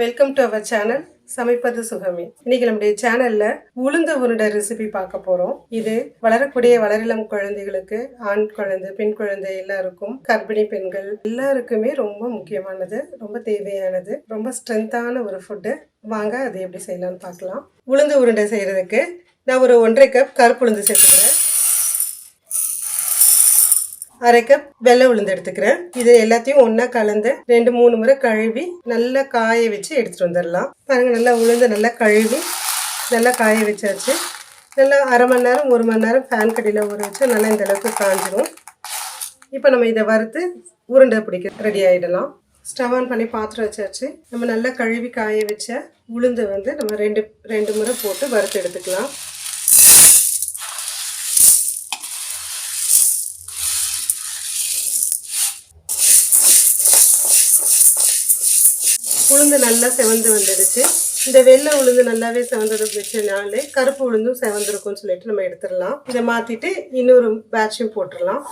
Welcome to our channel சமைப்பது சுகமி. இன்னைக்கு நம்முடைய சேனல்ல உளுந்த உருண்டை ரெசிபி பார்க்க போறோம். இது வளரக்கூடிய வளரிளம் குழந்தைகளுக்கு ஆண் குழந்தை பெண் குழந்தை எல்லாருக்கும் கர்ப்பிணி பெண்கள் எல்லாருக்குமே ரொம்ப முக்கியமானது ரொம்ப தேவையானது ரொம்ப ஸ்ட்ரென்த்தான ஒரு ஃபுட்டு வாங்க அது எப்படி செய்யலாம்னு பார்க்கலாம். உளுந்து உருண்டை செய்யறதுக்கு நான் ஒரு ஒன்றரை கப் கருப்புளுந்து சேர்த்துக்கிறேன். அரை கப் வெள்ளை உளுந்து எடுத்துக்கிறேன். இது எல்லாத்தையும் ஒன்றா கலந்து ரெண்டு மூணு முறை கழுவி நல்லா காய வச்சு எடுத்துகிட்டு வந்துடலாம். பாருங்க நல்லா உளுந்து நல்லா கழுவி நல்லா காய வச்சாச்சு. நல்லா அரை மணி நேரம் ஒரு மணி நேரம் ஃபேன் கடியில் ஊற வச்சு நல்லா இந்த அளவுக்கு காஞ்சிடும் இப்போ நம்ம இதை வறுத்து உருண்டை பிடிக்க ரெடி ஆகிடலாம் ஸ்டவ் ஆன் பண்ணி பாத்திரம் வச்சாச்சு. நம்ம நல்லா கழுவி காய வச்ச உளுந்து வந்து நம்ம ரெண்டு ரெண்டு முறை போட்டு வறுத்து எடுத்துக்கலாம். உளுந்து நல்லா செவந்து வந்துடுச்சு. இந்த வெள்ளை உளுந்து நல்லாவே செவந்தது வச்சனாலே கருப்பு உளுந்தும் செவந்திருக்கும்னு சொல்லிட்டு நம்ம எடுத்துடலாம். இதை மாற்றிட்டு இன்னொரு பேட்சும் போட்டுடலாம்.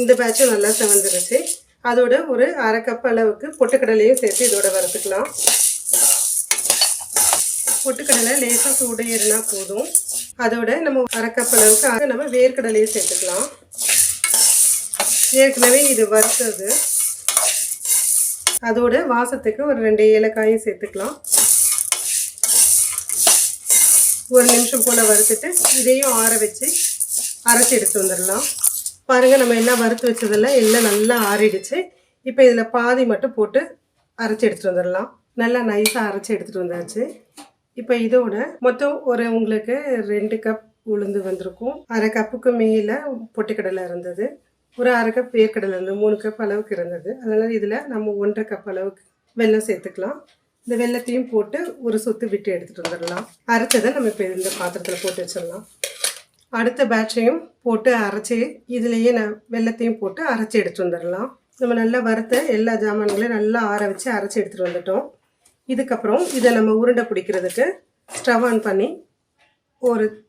இந்த பேட்சும் நல்லா செவந்துருச்சு. அதோட ஒரு அரை கப் அளவுக்கு பொட்டுக்கடலையும் சேர்த்து இதோட வறுத்துக்கலாம். பொட்டுக்கடலை லேசாக சூடு ஏறினா போதும். அதோட நம்ம அரை கப் அளவுக்கு நம்ம வேர்க்கடலையும் சேர்த்துக்கலாம். ஏற்கனவே இது வறுத்தது. அதோட வாசத்துக்கு ஒரு ரெண்டு ஏலக்காயும் சேர்த்துக்கலாம். ஒரு நிமிஷம் போல் வறுத்துட்டு இதையும் ஆற வச்சு அரைச்சி எடுத்து வந்துடலாம். பாருங்கள் நம்ம எல்லாம் வறுத்து வச்சதெல்லாம் எல்லாம் நல்லா ஆறிடுச்சு. இப்போ இதில் பாதி மட்டும் போட்டு அரைச்சி எடுத்துகிட்டு வந்துடலாம். நல்லா நைஸாக அரைச்சி எடுத்துகிட்டு வந்தாச்சு. இப்போ இதோட மொத்தம் ஒரு உங்களுக்கு ரெண்டு கப் உளுந்து வந்திருக்கும். அரை கப்புக்கு மேலே பொட்டுக்கடலை இருந்தது. ஒரு அரை கப் வேர்க்கடலை இருந்தது மூணு கப் அளவுக்கு இருந்தது. அதனால் இதில் நம்ம ஒன்றரை கப் அளவுக்கு வெல்லம் சேர்த்துக்கலாம். இந்த வெள்ளத்தையும் போட்டு ஒரு சொத்து விட்டு எடுத்துகிட்டு வந்துடலாம். அரைச்சதை நம்ம இப்போ இந்த பாத்திரத்தில் போட்டு வச்சிடலாம். அடுத்த பேட்சையும் போட்டு அரைச்சி இதுலேயே நான் வெள்ளத்தையும் போட்டு அரைச்சி எடுத்துட்டு வந்துடலாம். நம்ம நல்லா வறுத்த எல்லா ஜாமான்களையும் நல்லா ஆற வச்சு அரைச்சி எடுத்துகிட்டு வந்துட்டோம். இதுக்கப்புறம் இதை நம்ம உருண்டை பிடிக்கிறதுக்கு ஸ்டவ் ஆன் பண்ணி ஒரு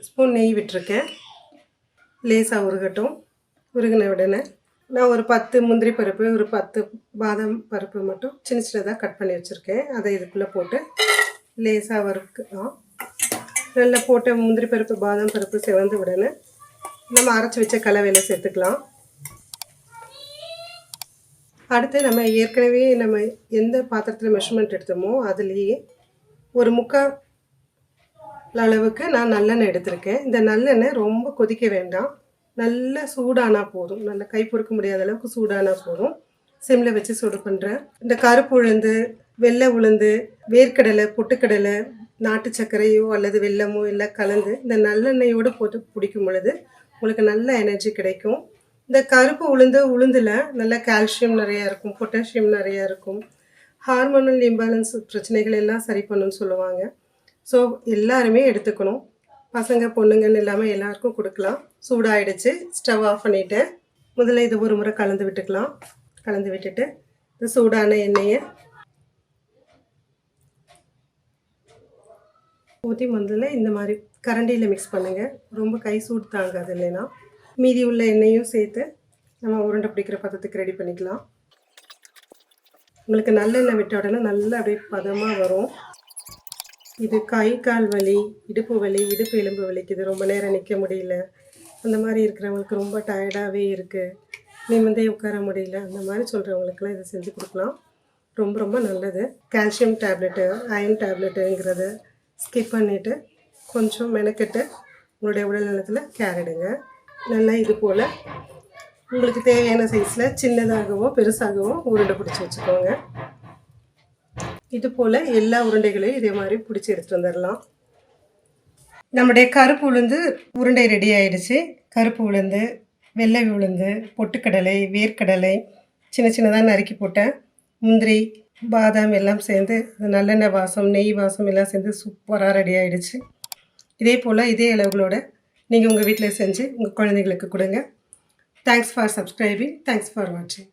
ஸ்பூன் நெய் விட்டுருக்கேன். லேசாக உருகட்டும். உருகின உடனே நான் ஒரு பத்து முந்திரி பருப்பு ஒரு பத்து பாதாம் பருப்பு மட்டும் சின்ன சின்னதாக கட் பண்ணி வச்சுருக்கேன். அதை இதுக்குள்ளே போட்டு லேசாக வறுக்கலாம் நல்லா போட்ட முந்திரி பருப்பு பாதாம் பருப்பு சிவந்த உடனே நம்ம அரைச்சி வச்ச கலவையில் சேர்த்துக்கலாம். அடுத்து நம்ம ஏற்கனவே நம்ம எந்த பாத்திரத்தில் மெஷர்மெண்ட் எடுத்தோமோ அதுலேயே ஒரு முக்கால் அளவுக்கு நான் நல்லெண்ணெய் எடுத்திருக்கேன். இந்த நல்லெண்ணெய் ரொம்ப கொதிக்க வேண்டாம். நல்லா சூடானா போதும். நல்லா கை பொறுக்க முடியாத அளவுக்கு சூடானா போதும். சிம்மில் வச்சு சூடு பண்ணுறேன் இந்த கருப்பு உளுந்து வெள்ளை உளுந்து வேர்க்கடலை பொட்டுக்கடலை நாட்டு சர்க்கரையோ அல்லது வெல்லமோ இல்லை கலந்து இந்த நல்லெண்ணெயோடு போட்டு பிடிக்கும் பொழுது உங்களுக்கு நல்ல எனர்ஜி கிடைக்கும். இந்த கருப்பு உளுந்து உளுந்தில் நல்ல கால்சியம் நிறையா இருக்கும் பொட்டாசியம் நிறையா இருக்கும். ஹார்மோனல் இம்பேலன்ஸ் பிரச்சனைகள் எல்லாம் சரி பண்ணுன்னு சொல்லுவாங்க. ஸோ எல்லாருமே எடுத்துக்கணும். பசங்க பொண்ணுங்கன்னு இல்லாமல் எல்லாருக்கும் கொடுக்கலாம். சூடாயிடுச்சு. ஸ்டவ் ஆஃப் பண்ணிவிட்டேன் முதல்ல இது ஒரு முறை கலந்து விட்டுக்கலாம். கலந்து விட்டுட்டு இந்த சூடான எண்ணெயை ஊற்றி முதல்ல இந்த மாதிரி கரண்டியில் மிக்ஸ் பண்ணுங்கள் ரொம்ப கை சூடு தாங்காது இல்லைன்னா. மீதி உள்ள எண்ணெயும் சேர்த்து நம்ம உருண்டை பிடிக்கிற பதத்துக்கு ரெடி பண்ணிக்கலாம். உங்களுக்கு நல்லெண்ணெய் விட்ட உடனே நல்லா அப்படியே பதமாக வரும். இது கை கால் வலி இடுப்பு வலி இடுப்பு எலும்பு வலிக்குது ரொம்ப நேரம் நிற்க முடியல. அந்த மாதிரி இருக்கிறவங்களுக்கு ரொம்ப டயர்டாகவே இருக்குது நிமிந்தே உட்கார முடியல. அந்த மாதிரி சொல்கிறவங்களுக்குலாம் இதை செஞ்சு கொடுக்கலாம். ரொம்ப ரொம்ப நல்லது. கால்சியம் டேப்லெட்டு அயன் டேப்லெட்டுங்கிறத ஸ்கிப் பண்ணிவிட்டு கொஞ்சம் மெனக்கெட்டு உங்களுடைய உடல் நலத்தில் கேர் எடுங்க. நல்லா இது போல் உங்களுக்கு தேவையான சைஸில் சின்னதாகவோ பெருசாகவோ உருண்டை பிடிச்சி வச்சுக்கோங்க. இது போல் எல்லா உருண்டைகளையும் இதே மாதிரி பிடிச்சி எடுத்துகிட்டு வந்துடலாம் நம்முடைய கருப்பு உளுந்து உருண்டை ரெடி ஆயிடுச்சு. கருப்பு உளுந்து வெள்ளை உளுந்து பொட்டுக்கடலை வேர்க்கடலை சின்ன சின்னதாக நறுக்கி போட்டேன். முந்திரி பாதாம் எல்லாம் சேர்ந்து நல்லெண்ணெய் வாசம் நெய் வாசம் எல்லாம் சேர்ந்து சூப்பராக ரெடி ஆகிடுச்சு இதே போல் இதே அளவுகளோட நீங்கள் உங்கள் வீட்டில் செஞ்சு உங்கள் குழந்தைங்களுக்கு கொடுங்க. Thanks for subscribing thanks for வாட்சிங்